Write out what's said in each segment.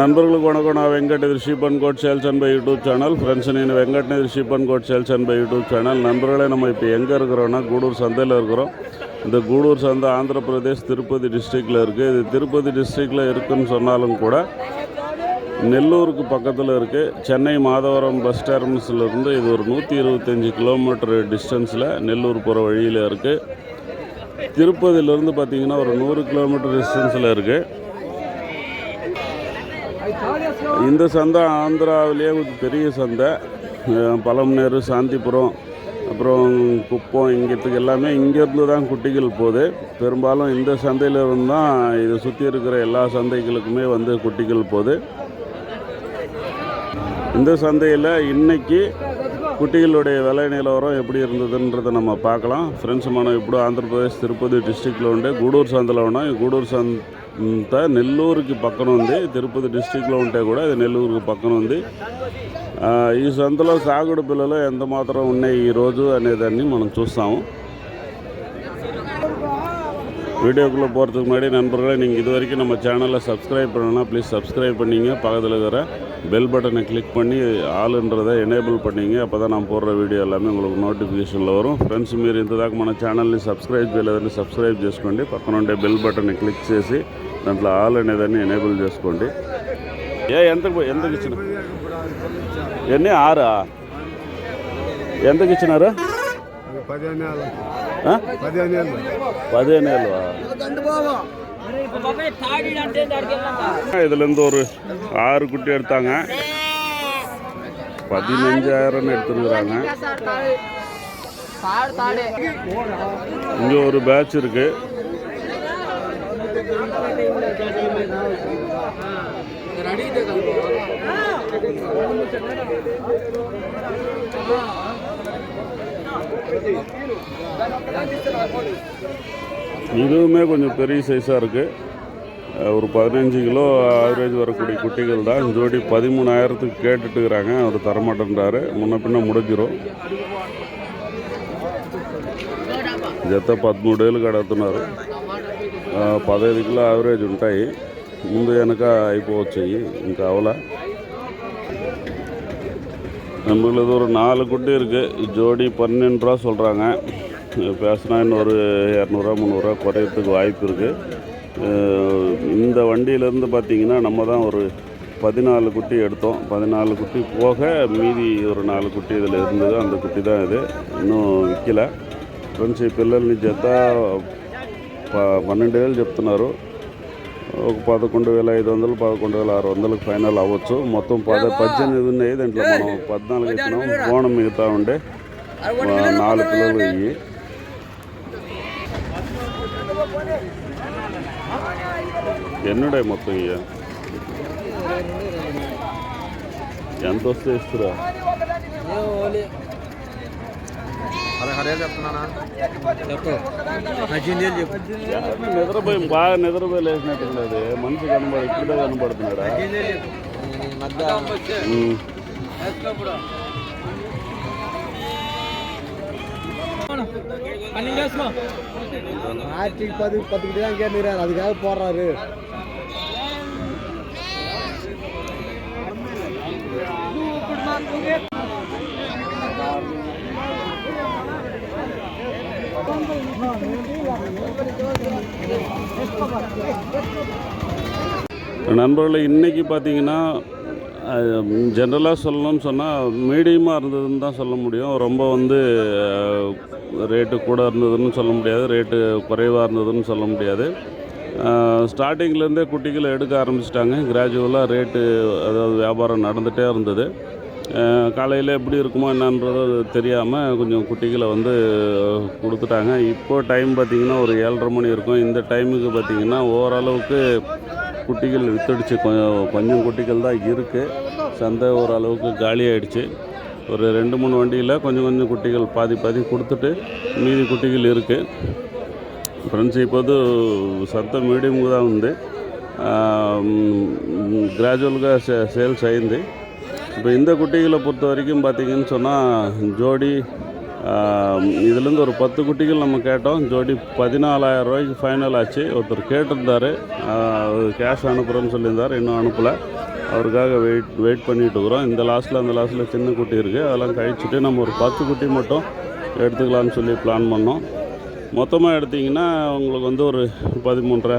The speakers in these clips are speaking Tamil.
நண்பர்களுக்கு కొనకొన Venkata రిషీప్ and code sales and by YouTube channel. Friends நீங்கள் வெங்கட்ன ரிஷிப் code sales and by YouTube channel. நண்பர்களே நம்ம இப்போ எங்கே இருக்கிறோன்னா கூடூர் சந்தையில் இருக்கிறோம். இந்த கூடூர் சந்தை ஆந்திர பிரதேஷ் திருப்பதி டிஸ்ட்ரிக்டில் இருக்குது இது திருப்பதி டிஸ்ட்ரிக்டில் இருக்குதுன்னு சொன்னாலும் கூட நெல்லூருக்கு பக்கத்தில் இருக்குது சென்னை மாதவரம் பஸ் டெர்மினஸ்லேருந்து இது ஒரு நூற்றி இருபத்தஞ்சி கிலோமீட்டர் டிஸ்டன்ஸில் நெல்லூர் போகிற வழியில் இருக்குது திருப்பதியிலேருந்து பார்த்திங்கன்னா ஒரு நூறு கிலோமீட்டர் டிஸ்டன்ஸில் இருக்குது இந்த சந்தை ஆந்திராவிலேயே கொஞ்சம் பெரிய சந்தை. பழம்நேரு சாந்திபுரம் அப்புறம் குப்பம் இங்கிறதுக்கு எல்லாமே இங்கேருந்து தான் குட்டிகள் போகுது. பெரும்பாலும் இந்த சந்தையிலிருந்து தான் இதை சுற்றி இருக்கிற எல்லா சந்தைகளுக்குமே வந்து குட்டிகள் போகுது. இந்த சந்தையில் இன்னைக்கு குட்டிகளுடைய விலை நிலவரம் எப்படி இருந்ததுன்றதை நம்ம பார்க்கலாம். ஃப்ரெண்ட்ஸ் மனம் இப்போ ஆந்திரப்பிரதேஷ் திருப்பதி டிஸ்ட்ரிக்டில் உண்டு. கூடூர் சந்தையில் உண்டோம் கூடூர் சந்த் అంతా నెల్లూరుకి పక్కన ఉంది. తిరుపతి డిస్టిక్లో ఉంటే కూడా అది నెల్లూరుకి పక్కన ఉంది. ఈ సంతలో సాగుడు పిల్లలు ఎంత మాత్రం ఉన్నాయి ఈరోజు అనేదాన్ని మనం చూస్తాము. వీడియోకులో போகிறதுக்கு முன்னாடி நண்பர்களே నీకు ఇదివరకు నమ్మ நம்ம subscribe subscribe please subscribe subscribe பண்ணிங்க பக்கத்தில் బెల్ பெல் క్లిక్ கிளிக் பண்ணி ஆளுன்றதை எனேபிள் பண்ணிங்க அப்போ தான் நான் போடுற வீடிయో నోటిఫికేషన్లో వரும் ఫ్రెండ్స్ మీరు ఇంతదాకా మన ఛానల్ని సబ్స్క్రైబ్ చేయలేదని సబ్స్క్రైబ్ చేసుకోండి. పక్కన ఉండే బెల్ బటన్ క్లిక్ చేసి దాంట్లో ఆల్ అనేదాన్ని ఎనేబుల్ చేసుకోండి ఏ ఎంత ఎంతకి ఇచ్చిన ఎన్ని ఆరా ఎంతకి ఇచ్చినారు పదిహేను ఏళ్ళు ఆ? పదిహేను ఏళ్ళు పదిహేను ఏళ్ళు இதுலேருந்து ஒரு ஆறு குட்டி எடுத்தாங்க பதினஞ்சாயிரம்னு எடுத்துருக்குறாங்க இங்கே ஒரு பேட்ச் இருக்கு இதுவுமே கொஞ்சம் பெரிய சைஸாக இருக்குது ஒரு பதினஞ்சு கிலோ ஆவரேஜ் வரக்கூடிய குட்டிகள் தான். ஜோடி பதிமூணாயிரத்துக்கு கேட்டுட்டுக்கிறாங்க. அவர் தரமாட்டேன்றாரு. முன்ன பின்ன முடிஞ்சிடும் ஜத்த பதிமூணு கடத்தினார் పదహైదు కిలో యావరేజ్ ఉంటాయి ముందు వెనక అయిపోవచ్చాయి ఇంకా అవలా நம்மளுக்கு ஒரு நாலு குட்டி இருக்குது ஜோடி பன்னெண்டு ரூபா சொல்கிறாங்க பேசினா இன்னொரு இரநூறுவா முந்நூறுரூவா குறையறதுக்கு வாய்ப்பு இருக்குது இந்த வண்டியிலேருந்து பார்த்தீங்கன்னா நம்ம தான் ஒரு பதினாலு குட்டி எடுத்தோம் பதினாலு குட்டி போக மீதி ஒரு நாலு குட்டி இதில் இருந்தது அந்த குட்டி தான் இது இன்னும் విక్కల ఫ్రెండ్స్ ఈ పిల్లల్ని జత ప- పన్నెండు వేలు చెప్తున్నారు. ఒక పదకొండు వేల ఐదు వందలు పదకొండు వేల ఆరు వందలకు ఫైనల్ అవ్వచ్చు. మొత్తం పద పద్దెనిమిది ఉన్నాయి. దాంట్లో మనం పద్నాలుగు ఇచ్చినాం బోనం మిగతా ఉండే. నాలుగు పిల్లలు ఇవి ఎన్నుడే మొత్తం ఇక ఎంత వస్తే ఇస్తురా? పదహారు ఏళ్ళు చెప్తున్నానా చెప్పు పద్దెనిమిది ఏళ్ళు చెప్పు నిద్రపోయి బాగా నిద్రపోయి లేచినట్టుండదు మనిషి కనబడి ఇప్పుడే కనబడుతున్నాడా ఉమ్. ஆயிரத்தி பது பத்து கிட்ட தான் கேட்டுக்கிறாரு அதுக்காக போடுறாரு நண்பர்களை இன்றைக்கி பார்த்தீங்கன்னா ஜென்ரலாக சொல்லணும்னு சொன்னால் மீடியமாக இருந்ததுன்னு தான் சொல்ல முடியும். ரொம்ப வந்து ரேட்டு கூட இருந்ததுன்னு சொல்ல முடியாது. ரேட்டு குறைவாக இருந்ததுன்னு சொல்ல முடியாது. ஸ்டார்டிங்லேருந்தே குட்டிகளை எடுக்க ஆரம்பிச்சிட்டாங்க. கிராஜுவலாக ரேட்டு அதாவது வியாபாரம் நடந்துகிட்டே இருந்தது. காலையில் எப்படி இருக்குமோ என்னன்றது தெரியாமல் கொஞ்சம் குட்டிகளை வந்து கொடுத்துட்டாங்க. இப்போ டைம் பார்த்திங்கன்னா ஒரு ஏழரை மணி இருக்கும். இந்த டைமுக்கு பார்த்திங்கன்னா ஓரளவுக்கு குட்டிகள் வித்துடுச்சு. கொஞ்சம் கொஞ்சம் குட்டிகள் தான் இருக்குது சந்தை ஓரளவுக்கு காலி ஆகிடுச்சு ஒரு ரெண்டு மூணு வண்டியில் கொஞ்சம் கொஞ்சம் குட்டிகள் பாதி பாதி கொடுத்துட்டு மீதி குட்டிகள் இருக்குது ஃப்ரெண்ட்ஸ் இப்போது சந்தை మీడియంగా ఉంది గ్రాడ్యువల్గా சேல்ஸ் అయింది இப்போ இந்த குட்டிகளை பொறுத்த வரைக்கும் பார்த்தீங்கன்னு சொன்னால் ஜோடி இதுலேருந்து ஒரு பத்து குட்டிகள் நம்ம கேட்டோம். ஜோடி பதினாலாயிரம் ரூபாய்க்கு ஃபைனல் ஆச்சு. ஒருத்தர் கேட்டிருந்தாரு. கேஷ் அனுப்புகிறோம்னு சொல்லியிருந்தார். இன்னும் அனுப்பலை. அவருக்காக வெயிட் வெயிட் பண்ணிகிட்டு இருக்கிறோம். இந்த லாஸ்ட்டில் அந்த லாஸ்ட்டில் சின்ன குட்டி இருக்குது அதெல்லாம் கழிச்சிட்டு நம்ம ஒரு பத்து குட்டி மட்டும் எடுத்துக்கலாம்னு சொல்லி பிளான் பண்ணோம். மொத்தமாக எடுத்திங்கன்னா உங்களுக்கு வந்து ஒரு பதிமூன்றரை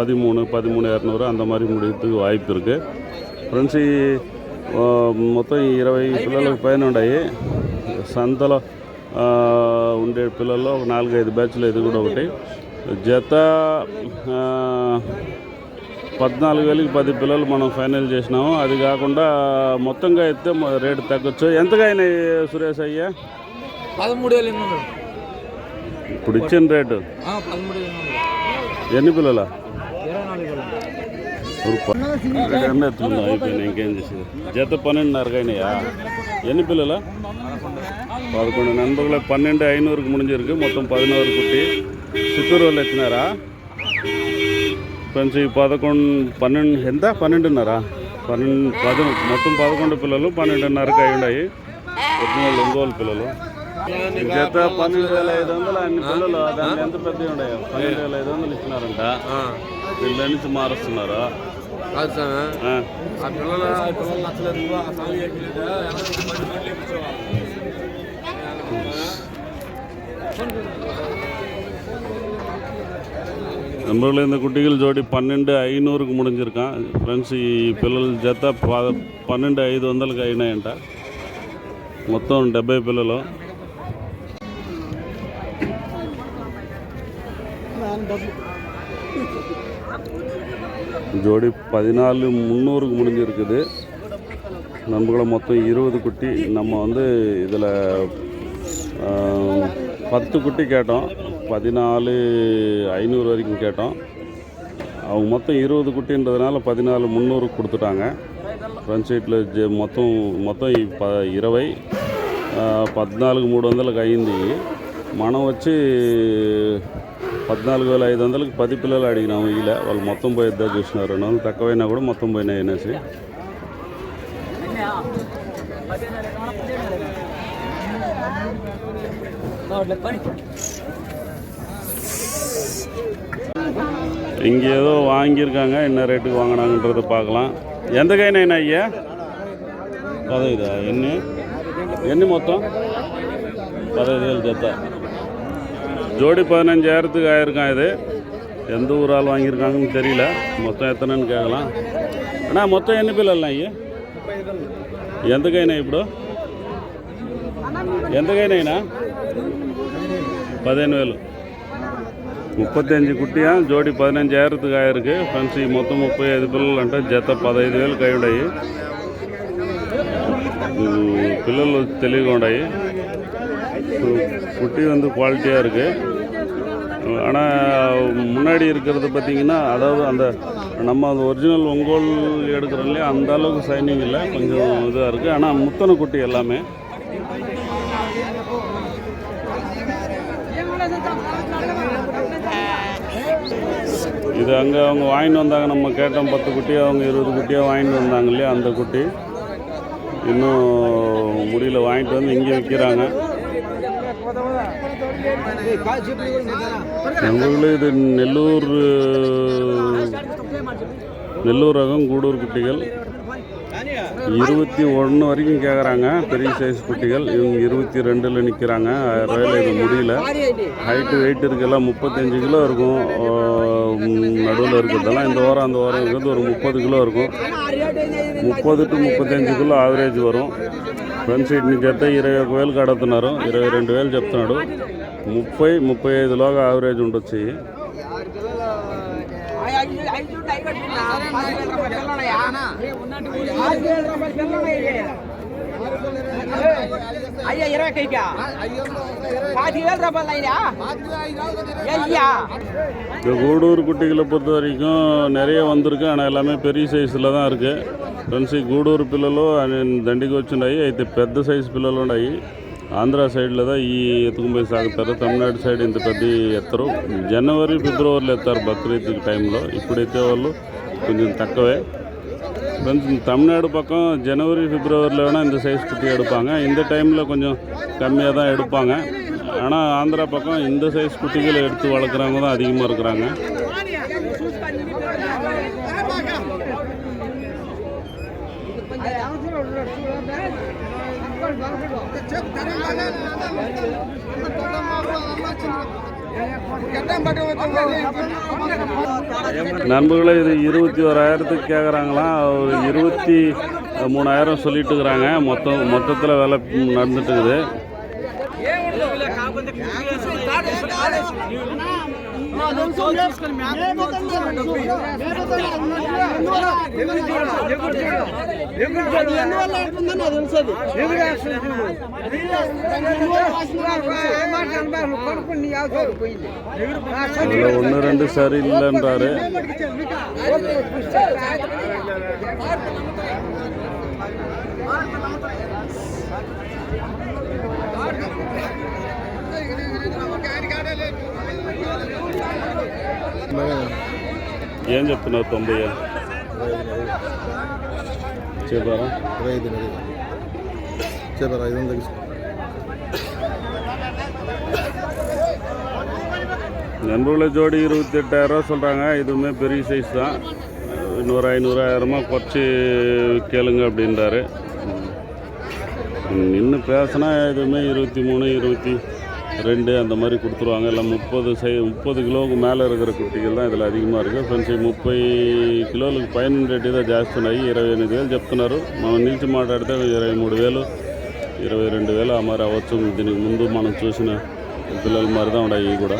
பதிமூணு பதிமூணு இரநூறு அந்த மாதிரி முடியறதுக்கு வாய்ப்பு இருக்குது ఫ్రెండ్స్ ఈ మొత్తం ఇరవై పిల్లలకు పైన ఉన్నాయి. సంతలో ఉండే పిల్లల్లో ఒక నాలుగైదు బ్యాచ్లు ఇది కూడా ఒకటి. జత పద్నాలుగు వేలకి పది పిల్లలు మనం ఫైనల్ చేసినాము. అది కాకుండా మొత్తంగా అయితే రేటు తగ్గొచ్చు. ఎంతగా అయినాయి సురేష్ అయ్యా? పదమూడు వేలు ఇప్పుడు ఇచ్చిన రేటు? ఎన్ని పిల్లల? ఇంకేం చేసేది? జత పన్నెండున్నరకు అయినాయా ఎన్ని పిల్లలా? పదకొండు నెంబర్ల పన్నెండు ఐనూరుకు ముందు మొత్తం పదినూరు కుట్టి చిత్తూరు వాళ్ళు ఎత్తినారా కొంచెం పదకొండు పన్నెండు ఎంత? పన్నెండున్నరా? పన్నెండు పది మొత్తం పదకొండు పిల్లలు పన్నెండున్నరకు అయి ఉన్నాయి వాళ్ళు ఒంగోలు పిల్లలు. జత పన్నెండు వేల ఐదు వందలు అన్ని పిల్లలు ఎంత పెద్ద ఉన్నాయో? పన్నెండు వేల ఐదు వందలు ఇస్తున్నారంట వీళ్ళ నుంచి మారుస్తున్నారా? కాదు స్వామి ఆ, ఆ పిల్లలు ఆ పిల్లలు నచ్చలేదు ఆ స్వామి చెప్పలేదు நண்பர்களே இந்த குட்டிகள் ஜோடி பன்னெண்டு ஐநூறுக்கு முடிஞ்சிருக்கான் ఫ్రెండ్స్ ఈ పిల్లల జత ప- పన్నెండు ఐదు వందలకి అయినాయంట మొత్తం డెబ్బై పిల్లలు ஜோடி பதினாலு முந்நூறுக்கு முடிஞ்சிருக்குது நண்பர்களை மொத்தம் இருபது குட்டி நம்ம வந்து இதில் பத்து குட்டி கேட்டோம் பதினாலு ஐநூறு வரைக்கும் கேட்டோம் அவங்க மொத்தம் இருபது குட்டின்றதுனால பதினாலு మున్నూరుకు கொடுத்துட்டாங்க ఫ్రంట్ సీట్లో జ- మొత్తం మొత్తం ఈ ప ఇరవై ఆ, పద్నాలుగు మూడు వందలకు అయింది మనం వచ్చి పద్నాలుగు వేల ఐదు వందలకి పది పిల్లలు అడిగినాము ఇలా వాళ్ళు మొత్తం పోయిద్దా చూసినారు రెండు వందలు తక్కువైనా కూడా మొత్తం పోయినాయి అనేసి இங்கே ஏதோ வாங்கியிருக்காங்க என்ன ரேட்டுக்கு வாங்கினாங்கன்றதை பார்க்கலாம் ఎంతకైనా అయ్యా పదహైదా ఎన్ని ఎన్ని మొత్తం పదహైదు వేలు జత ஜோடி பதினஞ்சாயிரத்துக்கு ஆயிருக்கான் இது எந்த ஊர் ஆள் வாங்கியிருக்காங்கன்னு தெரியல மொத்தம் எத்தனைன்னு கேட்கலாம் அண்ணா మొత్తం ఎన్ని పిల్లలు అయ్యి ఎంతకైనా ఇప్పుడు ఎంతకైనా పదిహేను వేలు முப்பத்தஞ்சு குட்டியா ஜோடி பதினஞ்சாயிரத்துக்கு ஆயிருக்கு ஃப்ரெண்ட்ஸ் ఈ మొత్తం ముప్పై ఐదు పిల్లలు అంటే జత పదహైదు వేలు కై ఉన్నాయి உம், పిల్లలు తెలివిగా ఉన్నాయి குட்டி வந்து குவாலிட்டியாக இருக்குது ஆனால் முன்னாடி இருக்கிறது பார்த்தீங்கன்னா அதாவது அந்த நம்ம அந்த ஒரிஜினல் ஒங்கோல் எடுக்கிறோம் இல்லையா அந்த அளவுக்கு சைனிங் இல்லை கொஞ்சம் இதாக இருக்குது ஆனால் முத்தனை குட்டி எல்லாமே இது அங்கே அவங்க வாங்கிட்டு வந்தாங்க நம்ம கேட்டோம் பத்து குட்டி அவங்க இருபது குட்டியாக வாங்கிட்டு வந்தாங்க இல்லையா அந்த குட்டி இன்னும் முடியல வாங்கிட்டு வந்து இங்கே விற்கிறாங்க. எங்கள் ஊரில் இது நெல்லூர் நெல்லூர் ரகம் கூடூர் குட்டிகள். இருபத்தி ஒன்று வரைக்கும் கேட்குறாங்க பெரிய சைஸ் குட்டிகள். இவங்க இருபத்தி ரெண்டில் நிற்கிறாங்க ரயில் இது முடியல. ஹைட்டு வெயிட் இருக்கலாம் முப்பத்தஞ்சு கிலோ இருக்கும். நடுவில் இருக்கிறதெல்லாம் இந்த ஓரம் அந்த ஓரம் இருக்கிறது ஒரு முப்பது கிலோ இருக்கும். ముప్పది టు ముప్పతైదుకుల్లో యావరేజ్ వరం ఫ్రంట్ సీట్ నుంచి అయితే ఇరవై ఒక వేలు కడుతున్నారు ఇరవై రెండు వేలు చెప్తున్నాడు ముప్పై ముప్పై ఐదులోగా యావరేజ్ ఉండొచ్చు అయ్యా ఇరవై కైకా పాతి వేల రూపాయలు అయినా ஐயா இந்த கூடூர் குட்டிகளை பொறுத்த வரைக்கும் நிறைய வந்திருக்கு ஆனால் எல்லாமே பெரிய சைஸில் தான் இருக்குது ఫ్రెండ్స్ ఈ గూడూరు పిల్లలు అని- దండికి వచ్చినాయి అయితే పెద్ద సైజు పిల్లలు ఉన్నాయి ఆంధ్ర సైడ్లో దా ఈ ఎత్తుకుపోయి సాగుతారు తమిళనాడు సైడ్ ఇంత పెద్ద ఎత్తరు జనవరి ఫిబ్రవరిలో ఎత్తారు బక్రీద్ టైంలో ఇప్పుడైతే వాళ్ళు కొంచెం తక్కువే ஃப்ரெண்ட்ஸ் தமிழ்நாடு பக்கம் ஜனவரி பிப்ரவரியில் வேணால் இந்த சைஸ் குட்டி எடுப்பாங்க இந்த டைமில் கொஞ்சம் கம்மியாக தான் எடுப்பாங்க ஆனால் ஆந்திரா பக்கம் இந்த சைஸ் குட்டிகளை எடுத்து வளர்க்குறவங்க தான் அதிகமாக இருக்கிறாங்க நண்பர்களே இது இருபத்தி ஓராயிரத்துக்கு கேட்குறாங்களாம் ஒரு இருபத்தி மூணாயிரம் சொல்லிட்டு இருக்கிறாங்க மொத்தம் மொத்தத்தில் வேலை நடந்துட்டு இருக்குது ஒன்று ரெண்டு சரியில்லைன்றாரு ఏం చెప్తున్నారు తొంభై చెప్పారా ఇరవై ఐదు చెప్పారు ఐదు వందలు తీసుకో நண்பர்களை ஜோடி இருபத்தி எட்டாயிரரூவா சொல்கிறாங்க இதுவுமே பெரிய சைஸ் தான் இன்னொரு ஐநூறு ஆயிரமா குறைச்சி கேளுங்க அப்படின்றாரு நின்று பேசினா எதுவுமே இருபத்தி மூணு இருபத்தி ரெண்டு அந்த மாதிரி கொடுத்துருவாங்க இல்லை முப்பது சை முப்பது கிலோவுக்கு மேலே இருக்கிற குட்டிகள் தான் இதில் அதிகமாக இருக்குது ఫ్రెండ్స్ ముప్పై కిలోలకు పైన రేటు చేస్తున్నాయి. ఇరవై ఎనిమిది వేలు చెప్తున్నారు. మనం నిలిచి మాట్లాడితే ఇరవై మూడు వేలు ఇరవై రెండు వేలు ఆ మరి అవ్వచ్చు. దీనికి ముందు మనం చూసిన పిల్లలు మరి ఉన్నాయి కూడా.